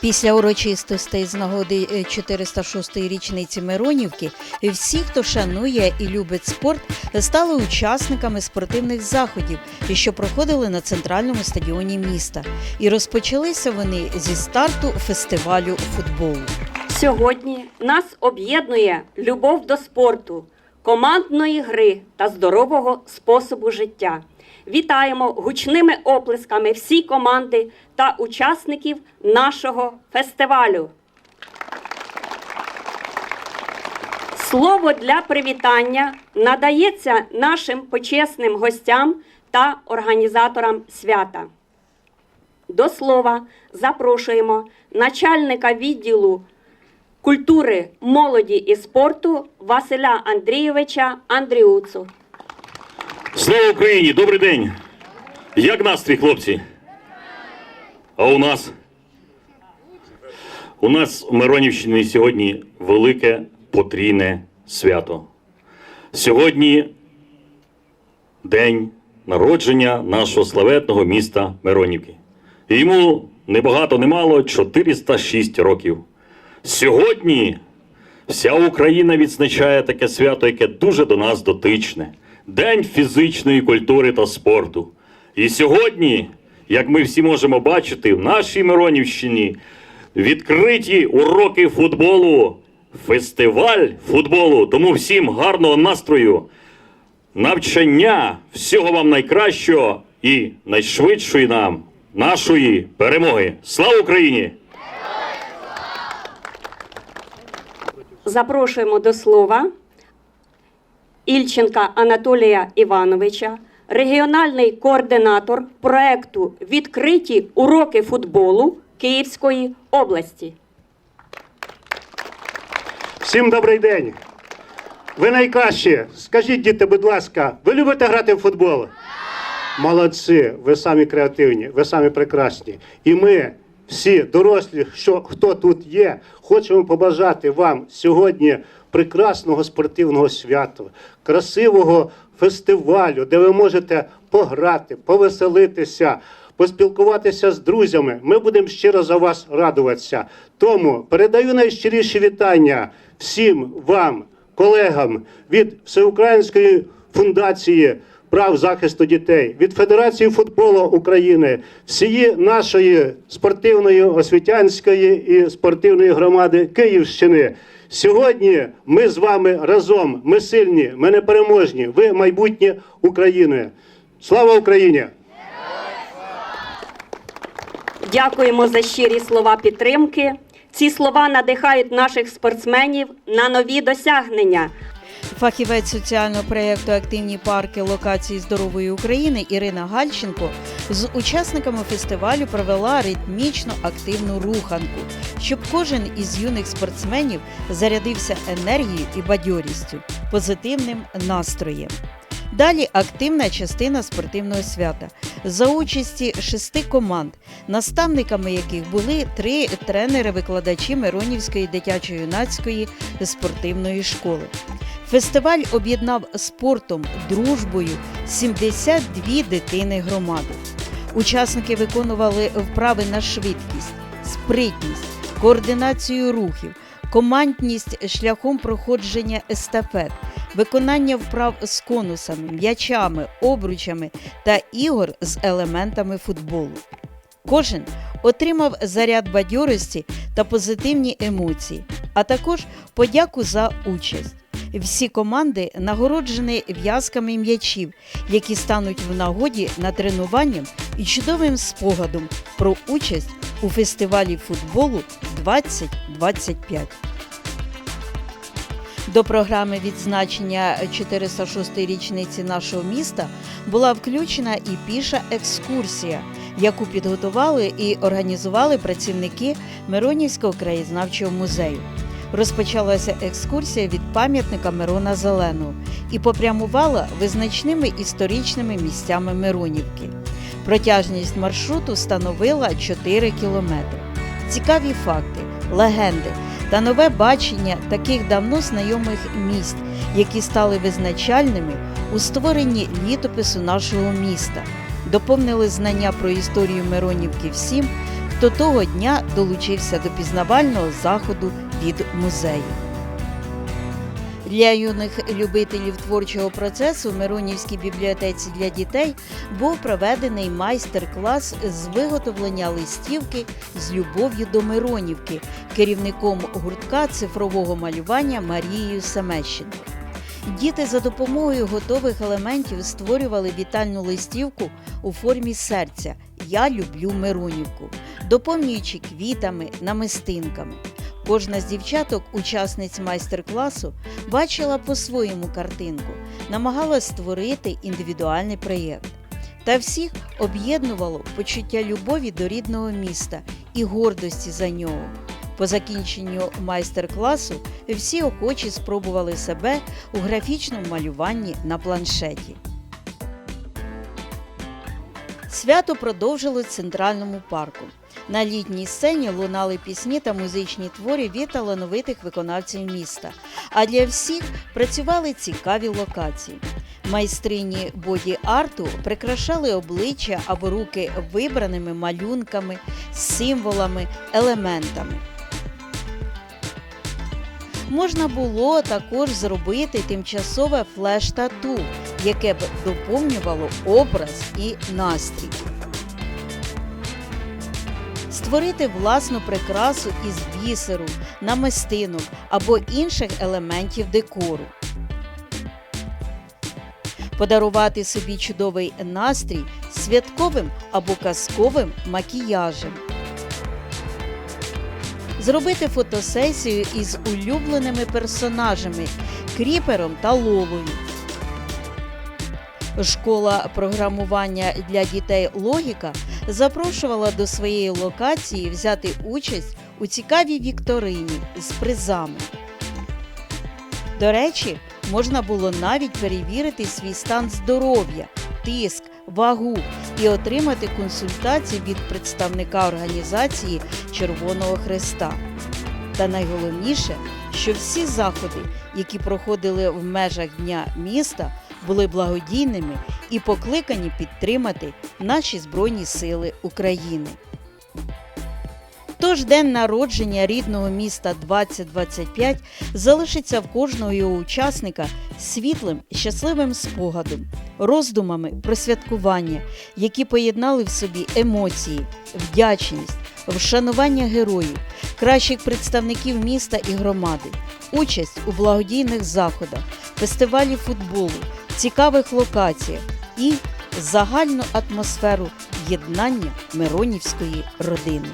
Після урочистостей з нагоди е, 406-ї річниці Миронівки всі, хто шанує і любить спорт, стали учасниками спортивних заходів, що проходили на центральному стадіоні міста. І розпочалися вони зі старту фестивалю футболу. Сьогодні нас об'єднує любов до спорту, командної гри та здорового способу життя. Вітаємо гучними оплесками всі команди та учасників нашого фестивалю. Слово для привітання надається нашим почесним гостям та організаторам свята. До слова запрошуємо начальника відділу культури, молоді і спорту Василя Андрійовича Андріуцу. Слава Україні! Добрий день! Як настрій, хлопці? А у нас? У нас у Миронівщині сьогодні велике потрійне свято. Сьогодні день народження нашого славетного міста Миронівки. Йому не багато, не мало 406 років. Сьогодні Вся Україна відзначає таке свято, яке дуже до нас дотичне День фізичної культури та спорту. І сьогодні, як ми всі можемо бачити, в нашій Миронівщині відкриті уроки футболу, фестиваль футболу. Тому всім гарного настрою, навчання, всього вам найкращого і найшвидшої нам нашої перемоги. Слава Україні! Запрошуємо до слова Ільченка Анатолія Івановича, регіональний координатор проекту Відкриті уроки футболу Київської області. Всім добрий день. Ви найкращі. Скажіть, діти, будь ласка, ви любите грати в футбол? Молодці, ви самі креативні, ви самі прекрасні. І ми, всі дорослі, що хто тут є, хочемо побажати вам сьогодні прекрасного спортивного свята, красивого фестивалю, де ви можете пограти, повеселитися, поспілкуватися з друзями. Ми будемо щиро за вас радуватися. Тому передаю найщиріші вітання всім вам, колегам від Всеукраїнської фундації прав захисту дітей, від Федерації футболу України, всієї нашої спортивної освітянської і спортивної громади Київщини. Сьогодні ми з вами разом. Ми сильні, ми непереможні. Ви майбутнє України. Слава Україні! Дякуємо за щирі слова підтримки. Ці слова надихають наших спортсменів на нові досягнення. Фахівець соціального проєкту Активні парки локації здорової України Ірина Гальченко з учасниками фестивалю провела ритмічно активну руханку, щоб кожен із юних спортсменів зарядився енергією і бадьорістю, позитивним настроєм. Далі активна частина спортивного свята за участі шести команд, наставниками яких були три тренери-викладачі Миронівської дитячо-юнацької спортивної школи. Фестиваль об'єднав спортом, дружбою 72 дитини громади. Учасники виконували вправи на швидкість, спритність, координацію рухів, командність шляхом проходження естафет, виконання вправ з конусами, м'ячами, обручами та ігор з елементами футболу. Кожен отримав заряд бадьорості та позитивні емоції, а також подяку за участь. Всі команди нагороджені в'язками м'ячів, які стануть в нагоді на тренуванням і чудовим спогадом про участь у фестивалі футболу 2025. До програми відзначення 406-ї річниці нашого міста була включена і піша екскурсія, яку підготували і організували працівники Миронівського краєзнавчого музею. Розпочалася екскурсія від пам'ятника Мирона Зеленого і попрямувала визначними історичними місцями Миронівки. Протяжність маршруту становила 4 кілометри. Цікаві факти, легенди та нове бачення таких давно знайомих місць, які стали визначальними у створенні літопису нашого міста, доповнили знання про історію Миронівки всім, хто того дня долучився до пізнавального заходу від музею. Для юних любителів творчого процесу в Миронівській бібліотеці для дітей був проведений майстер-клас з виготовлення листівки з любов'ю до Миронівки керівником гуртка цифрового малювання Марією Семещенко. Діти за допомогою готових елементів створювали вітальну листівку у формі серця Я люблю Миронівку, доповнюючи квітами, намистинками. Кожна з дівчаток, учасниць майстер-класу, бачила по-своєму картинку, намагалась створити індивідуальний проєкт. Та всіх об'єднувало почуття любові до рідного міста і гордості за нього. По закінченню майстер-класу всі охочі спробували себе у графічному малюванні на планшеті. Свято продовжилось в центральному парку. На літній сцені лунали пісні та музичні твори від талановитих виконавців міста. А для всіх працювали цікаві локації. Майстрині боді-арту прикрашали обличчя або руки вибраними малюнками, символами, елементами. Можна було також зробити тимчасове флеш-тату, яке б доповнювало образ і настрій. Створити власну прикрасу із бісеру, намистинок або інших елементів декору. Подарувати собі чудовий настрій святковим або казковим макіяжем. Зробити фотосесію із улюбленими персонажами Кріпером та Лолою. Школа програмування для дітей Логіка запрошувала до своєї локації взяти участь у цікавій вікторині з призами. До речі, можна було навіть перевірити свій стан здоров'я, тиск, вагу і отримати консультації від представника організації Червоного Хреста. Та найголовніше, що всі заходи, які проходили в межах Дня міста, були благодійними і покликані підтримати наші Збройні Сили України. Тож день народження рідного міста 2025 залишиться в кожного його учасника світлим, щасливим спогадом, роздумами про святкування, які поєднали в собі емоції, вдячність, вшанування героїв, кращих представників міста і громади, участь у благодійних заходах, фестивалі футболу, цікавих локаціях і загальну атмосферу єднання Миронівської родини.